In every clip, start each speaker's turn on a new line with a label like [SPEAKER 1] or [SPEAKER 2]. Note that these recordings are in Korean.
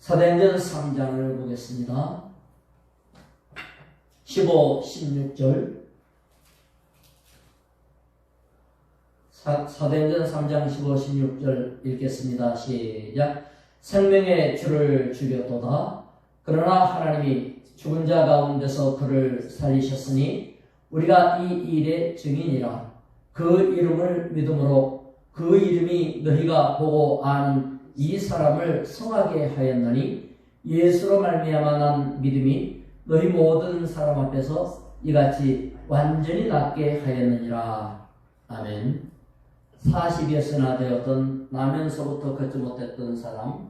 [SPEAKER 1] 사도행전 3장을 보겠습니다. 15, 16절 사, 사도행전 3장 15, 16절 읽겠습니다. 시작 생명의 주를 죽였도다. 그러나 하나님이 죽은 자 가운데서 그를 살리셨으니 우리가 이 일의 증인이라. 그 이름을 믿음으로 그 이름이 너희가 보고 아는 이 사람을 성하게 하였느니 예수로 말미암아 난 믿음이 너희 모든 사람 앞에서 이같이 완전히 낫게 하였느니라. 아멘. 40여세나 되었던 나면서부터 걷지 못했던 사람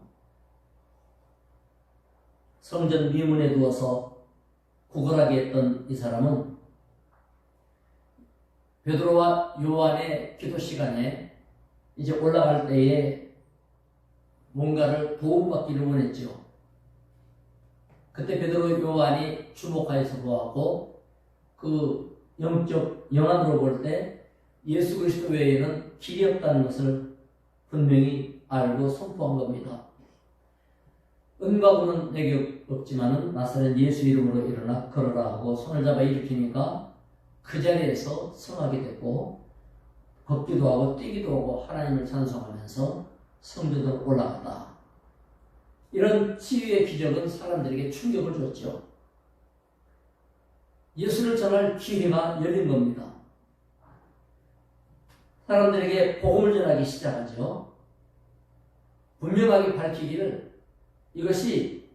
[SPEAKER 1] 성전 미문에 두어서 구걸하게 했던 이 사람은 베드로와 요한의 기도 시간에 이제 올라갈 때에 뭔가를 도움받기를 원했죠. 그때 베드로 요한이 주목하여서 보았고 그 영적 영안으로 볼 때 예수 그리스도 외에는 길이 없다는 것을 분명히 알고 선포한 겁니다. 은과구는 내게 없지만은 나사렛 예수 이름으로 일어나 걸어라 하고 손을 잡아 일으키니까 그 자리에서 성하게 됐고 걷기도 하고 뛰기도 하고 하나님을 찬송하면서 성전으로 올라갔다. 이런 치유의 기적은 사람들에게 충격을 줬죠. 예수를 전할 기회가 열린 겁니다. 사람들에게 복음을 전하기 시작하죠. 분명하게 밝히기를 이것이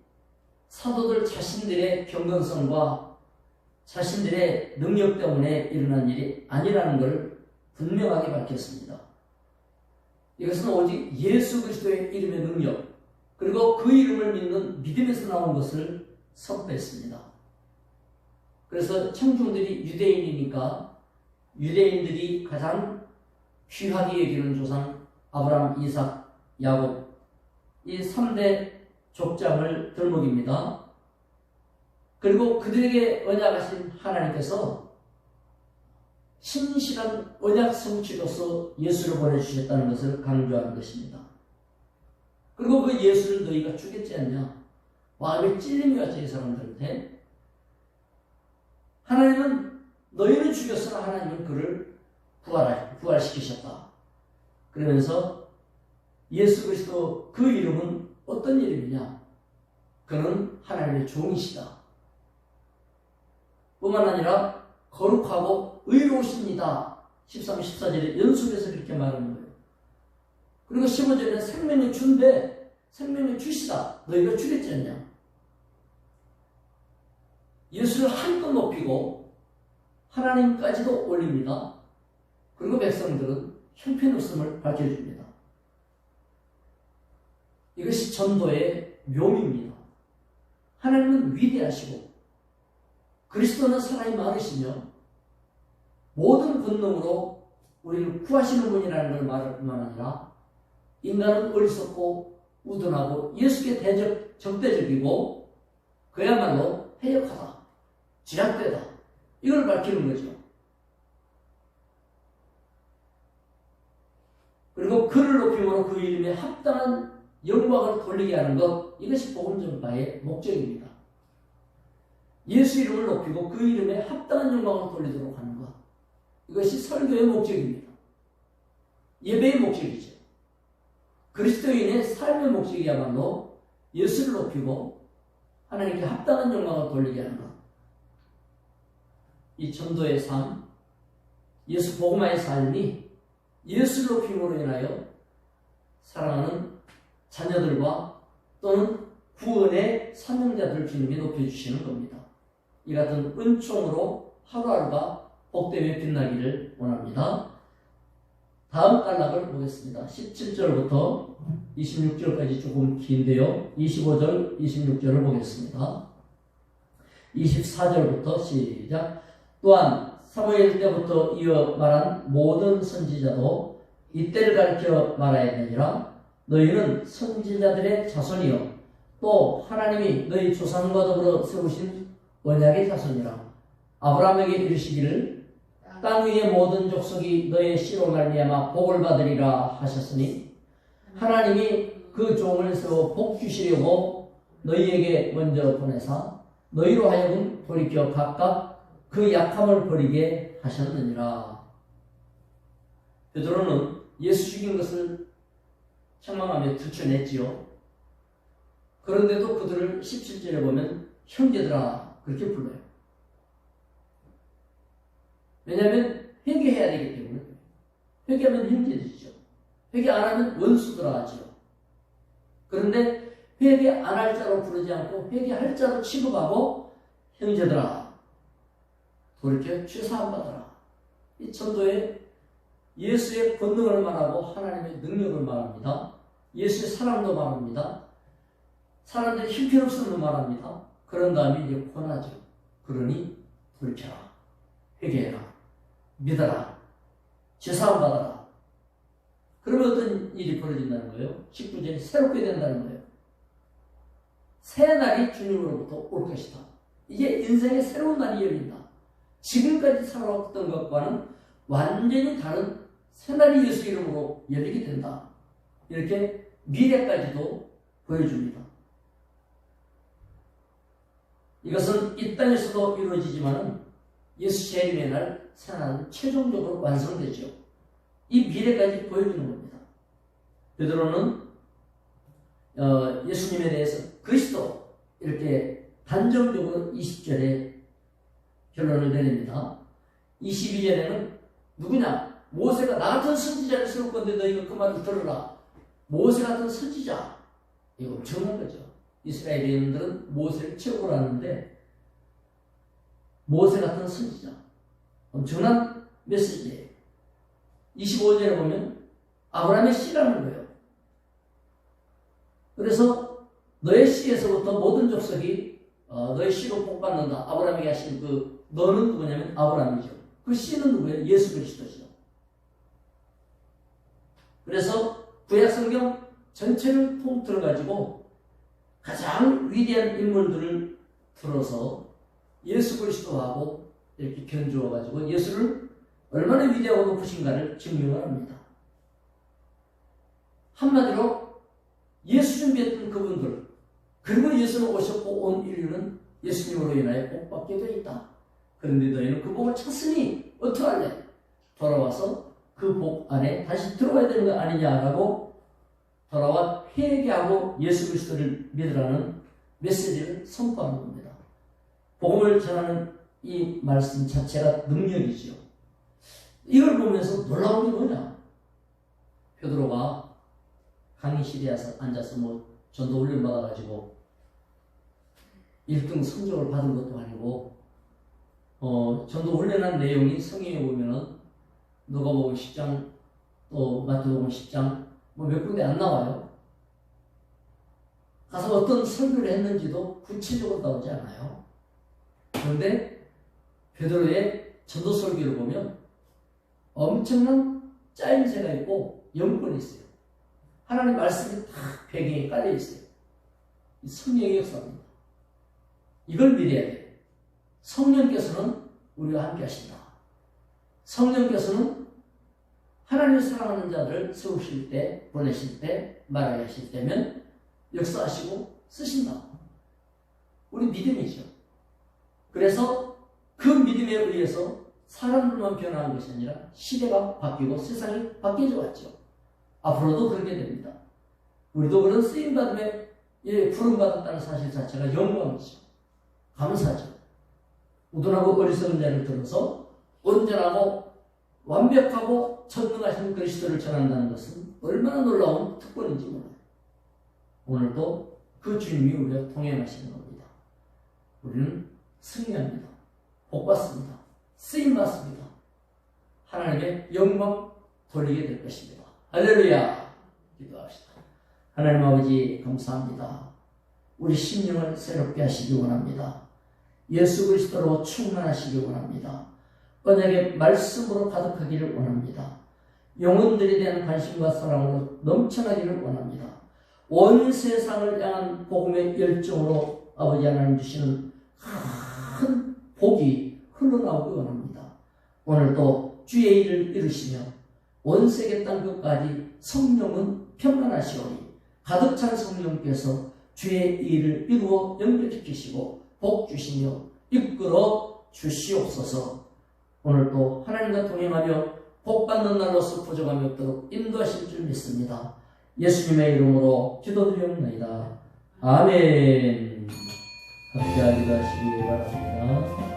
[SPEAKER 1] 사도들 자신들의 경건성과 자신들의 능력 때문에 일어난 일이 아니라는 걸 분명하게 밝혔습니다. 이것은 오직 예수 그리스도의 이름의 능력 그리고 그 이름을 믿는 믿음에서 나온 것을 선포했습니다. 그래서 청중들이 유대인이니까 유대인들이 가장 귀하게 여기는 조상 아브라함, 이삭, 야곱 이 3대 족장을 들먹입니다. 그리고 그들에게 언약하신 하나님께서 신실한 언약 성취로서 예수를 보내주셨다는 것을 강조하는 것입니다. 그리고 그 예수를 너희가 죽였지 않냐? 마음에 찔림이 왔죠, 이 사람들한테. 하나님은 너희는 죽였으나 하나님은 그를 부활, 부활시키셨다. 그러면서 예수 그리스도 그 이름은 어떤 이름이냐? 그는 하나님의 종이시다. 뿐만 아니라 거룩하고 의로우십니다. 13, 14절에 연속해서 그렇게 말하는 거예요. 그리고 15절에 생명의 준대, 생명의 주시다. 너희가 주겠지 않냐? 예수를 한껏 높이고 하나님까지도 올립니다. 그리고 백성들은 형편없음을 밝혀줍니다. 이것이 전도의 묘미입니다. 하나님은 위대하시고 그리스도는 사랑이 많으시며 모든 권능으로 우리를 구하시는 분이라는 걸 말할 뿐만 아니라 인간은 어리석고 우둔하고 예수께 대적, 적대적이고 그야말로 해역하다, 지략되다 이걸 밝히는 거죠. 그리고 그를 높임으로 그 이름에 합당한 영광을 돌리게 하는 것 이것이 복음 전파의 목적입니다. 예수 이름을 높이고 그 이름에 합당한 영광을 돌리도록 하는 것 이것이 설교의 목적입니다. 예배의 목적이죠. 그리스도인의 삶의 목적이야말로 예수를 높이고 하나님께 합당한 영광을 돌리게 하는 것. 이 전도의 삶, 예수 복음화의 삶이 예수를 높임으로 인하여 사랑하는 자녀들과 또는 구원의 사명자들을 주님이 높여주시는 겁니다. 이 같은 은총으로 하루하루가 복되며 빛나기를 원합니다. 다음 단락을 보겠습니다. 17절부터 26절까지 조금 긴데요. 25절, 26절을 보겠습니다. 24절부터 시작. 또한 사무엘 때부터 이어 말한 모든 선지자도 이때를 가리켜 말하야 되니라. 너희는 선지자들의 자손이요. 또 하나님이 너희 조상과 더불어 세우신 언약의 자손이라. 아브라함에게 이르시기를 땅 위의 모든 족속이 너의 씨로 말미암아 복을 받으리라 하셨으니 하나님이 그 종을 세워 복 주시려고 너희에게 먼저 보내사 너희로 하여금 돌이켜 각각 그 약함을 버리게 하셨느니라. 베드로는 예수 죽인 것을 책망하며 들춰냈지요. 그런데도 그들을 17절에 보면 형제들아 그렇게 불러요. 왜냐하면 회개해야 되기 때문에 회개하면 형제들이죠. 회개 안 하면 원수들아 하죠. 그런데 회개 안 할 자로 부르지 않고 회개할 자로 취급하고 형제들아 돌이켜 죄사함 받아라. 이 천도에 예수의 권능을 말하고 하나님의 능력을 말합니다. 예수의 사랑도 말합니다. 사람들이 힘필없음도 말합니다. 그런 다음에 이제 권하죠. 그러니 돌이켜라. 회개해라. 믿어라. 죄사함 받아라. 그러면 어떤 일이 벌어진다는 거예요? 19절에 새롭게 된다는 거예요. 새 날이 주님으로부터 올 것이다. 이게 인생의 새로운 날이 열린다. 지금까지 살아왔던 것과는 완전히 다른 새 날이 예수 이름으로 열리게 된다. 이렇게 미래까지도 보여줍니다. 이것은 이 땅에서도 이루어지지만은 예수 재림의 날 새날은 최종적으로 완성되죠. 이 미래까지 보여주는 겁니다. 베드로는 어, 예수님에 대해서 그리스도 이렇게 단정적으로 20절에 결론을 내립니다. 22절에는 누구냐? 모세가 나 같은 선지자를 세울 건데 너희가 그 말을 들어라. 모세 같은 선지자. 이거 엄청난 거죠. 이스라엘인들은 모세를 최고로 하는데 모세 같은 선지자. 엄청난 메시지예요. 25절에 보면 아브라함의 씨라는 거예요. 그래서 너의 씨에서부터 모든 족속이 어, 너의 씨로 복받는다. 아브라함에게 하신 그 너는 누구냐면 아브라함이죠. 그 씨는 누구예요? 예수 그리스도죠. 그래서 구약 성경 전체를 통틀어 가지고 가장 위대한 인물들을 들어서 예수 그리스도하고 이렇게 견주어 가지고 예수를 얼마나 위대하고 높으신가를 증명을 합니다. 한마디로 예수 준비했던 그분들 그리고 예수는 오셨고 온 인류는 예수님으로 인하여 복받게 되어 있다. 그런데 너희는 그 복을 찾으니 어떡할래? 돌아와서 그 복 안에 다시 들어와야 되는 거 아니냐라고 돌아와 회개하고 예수 그리스도를 믿으라는 메시지를 선포하는 겁니다. 복음을 전하는 이 말씀 자체가 능력이지요. 이걸 보면서 놀라운 게 뭐냐? 베드로가 강의실에 앉아서 뭐 전도 훈련 받아가지고 1등 성적을 받은 것도 아니고 어, 전도 훈련한 내용이 성경에 보면은 누가복음 10장 또 마태복음 10장 뭐 몇 군데 안 나와요. 가서 어떤 설교를 했는지도 구체적으로 나오지 않아요. 그런데 베드로의 전도 설교를 보면 엄청난 짜임새가 있고 연권이 있어요. 하나님 말씀이 다 배경에 깔려 있어요. 이 성령의 역사입니다. 이걸 믿어야 돼요. 성령께서는 우리와 함께 하신다. 성령께서는 하나님을 사랑하는 자들을 세우실 때, 보내실 때, 말하게 하실 때면 역사하시고 쓰신다. 우리 믿음이죠. 그래서 그 믿음에 의해서 사람들만 변화한 것이 아니라 시대가 바뀌고 세상이 바뀌어져 왔죠. 앞으로도 그렇게 됩니다. 우리도 그런 쓰임받음에 예, 부름받았다는 사실 자체가 영광이죠. 감사죠. 우둔하고 어리석은 자를 들어서 온전하고 완벽하고 전능하신 그리스도를 전한다는 것은 얼마나 놀라운 특권인지 몰라요. 오늘도 그 주님이 우리와 통행하시는 겁니다. 우리는 승리합니다. 복받습니다. 쓰임받습니다. 하나님의 영광 돌리게 될 것입니다. 할렐루야! 기도합시다. 하나님 아버지 감사합니다. 우리 심령을 새롭게 하시기 원합니다. 예수 그리스도로 충만하시기 원합니다. 언약의 말씀으로 가득하기를 원합니다. 영혼들에 대한 관심과 사랑으로 넘쳐나기를 원합니다. 온 세상을 향한 복음의 열정으로 아버지 하나님 주시는 큰 복이 흘러나오기 원합니다. 오늘도 주의 일을 이루시며 온 세계 땅 끝까지 성령은 평안하시오니 가득 찬 성령께서 주의 일을 이루어 연결시키시고 복 주시며 이끌어 주시옵소서 오늘도 하나님과 동행하며 복 받는 날로서 부족함이 없도록 인도하실 줄 믿습니다. 예수님의 이름으로 기도드리옵나이다. 아멘. 함께 기도 하시기 바랍니다.